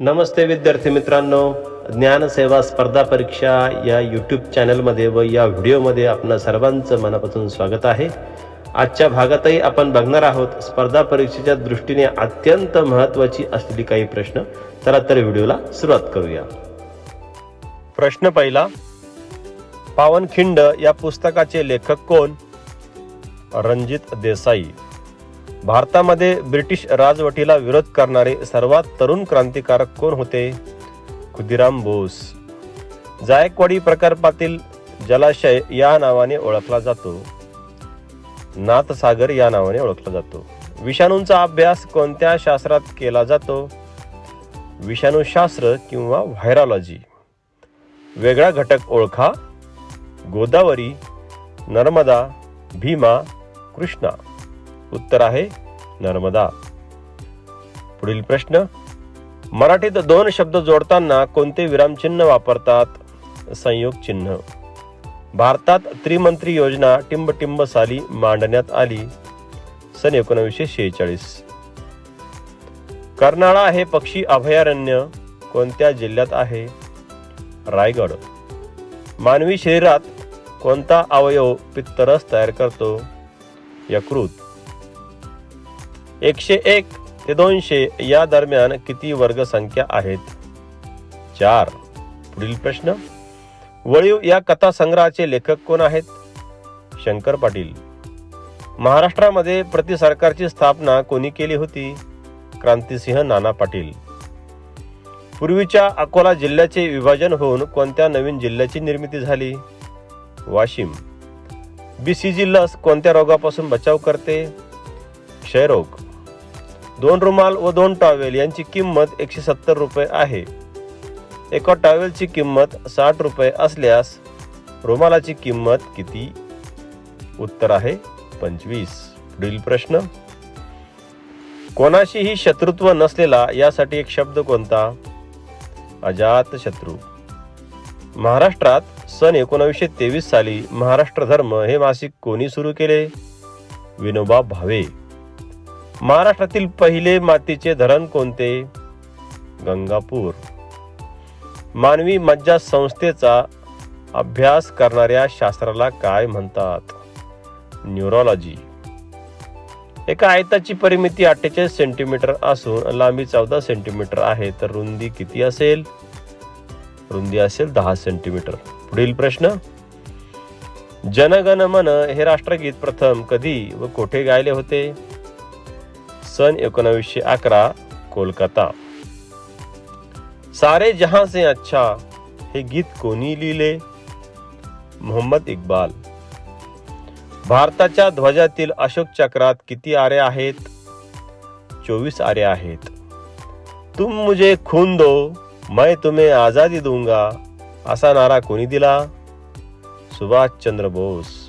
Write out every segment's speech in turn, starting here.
नमस्ते विद्यार्थी मित्रांनो. ज्ञानसेवा स्पर्धा परीक्षा या यूट्यूब चॅनलमध्ये व या व्हिडिओमध्ये आपणा सर्वांचं मनापासून स्वागत आहे. आजच्या भागातही आपण बघणार आहोत स्पर्धा परीक्षेच्या दृष्टीने अत्यंत महत्त्वाची असलेली काही प्रश्न. चला तर व्हिडिओला सुरुवात करूया. प्रश्न पहिला पावनखिंड या पुस्तकाचे लेखक कोण? रणजित देसाई. भारतामध्ये ब्रिटिश राजवटीला विरोध करणारे सर्वात तरुण क्रांतिकारक कोण होते? खुदिराम बोस. जायकवाडी प्रकल्पातील जलाशय या नावाने ओळखला जातो. नाथसागर या नावाने ओळखला जातो. विषाणूंचा अभ्यास कोणत्या शास्त्रात केला जातो? विषाणूशास्त्र किंवा व्हायरॉलॉजी. वेगळा घटक ओळखा. गोदावरी नर्मदा भीमा कृष्णा. उत्तर आहे नर्मदा. पुढील प्रश्न मराठीत दोन शब्द जोडताना कोणते विरामचिन्ह वापरतात? संयोग चिन्ह. भारतात त्रिमंत्री योजना टिंबटिंब साली मांडण्यात आली. सन एकोणीसशे शेहेचाळीस. कर्नाळा हे पक्षी अभयारण्य कोणत्या जिल्ह्यात आहे? रायगड. मानवी शरीरात कोणता अवयव पित्तरस तयार करतो? यकृत. एकशे एक ते दोनशे या दरम्यान किती वर्ग संख्या आहेत? चार. पुढील प्रश्न. वळीव या कथा संग्रहाचे लेखक कोण आहेत? शंकर पाटील. महाराष्ट्रामध्ये प्रति सरकारची स्थापना कोणी केली होती? क्रांतिसिंह नाना पाटील. पूर्वीच्या अकोला जिल्ह्याचे विभाजन होऊन कोणत्या नवीन जिल्ह्याची निर्मिती झाली? वाशिम. बीसीजी लस कोणत्या रोगापासून बचाव करते? क्षयरोग. दोन रुमाल व दोन टॉवेल यांची किंमत एकशे सत्तर रुपये आहे. एका टॉवेलची किंमत साठ रुपये असल्यास रुमालाची किंमत किती? उत्तर आहे पंचवीस. पुढील प्रश्न. कोणाशीही शत्रुत्व नसलेला यासाठी एक शब्द कोणता? अजात शत्रू. महाराष्ट्रात सन एकोणावीसशे तेवीस साली महाराष्ट्र धर्म हे मासिक कोणी सुरू केले? विनोबा भावे. महाराष्ट्रातील पहिले मातीचे धरण कोणते? गंगापूर. मानवी मज्जा संस्थेचा अभ्यास करणाऱ्या शास्त्राला काय म्हणतात? न्यूरोलॉजी. एका आयताची परिमिती अठ्ठेचाळीस सेंटीमीटर असून लांबी चौदा सेंटीमीटर आहे तर रुंदी किती असेल? रुंदी असेल दहा सेंटीमीटर. पुढील प्रश्न. जनगण मन हे राष्ट्रगीत प्रथम कधी व कोठे गायले होते? सन एकोणावीसशे अकरा कोलकाता. सारे जहां से अच्छा हे गीत कोणी लिहिले? मोहम्मद इक्बाल. भारताच्या ध्वजातील अशोक चक्रात किती आरे आहेत? चोवीस आरे आहेत. तुम मुझे खून दो मैं तुम्हें आजादी दूंगा असा नारा कोणी दिला? सुभाष चंद्र बोस.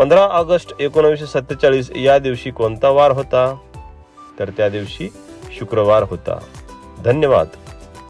पंधरा ऑगस्ट एकोणीसशे सत्तेचाळीस या दिवशी कोणता वार होता? तर त्या दिवशी शुक्रवार होता. धन्यवाद.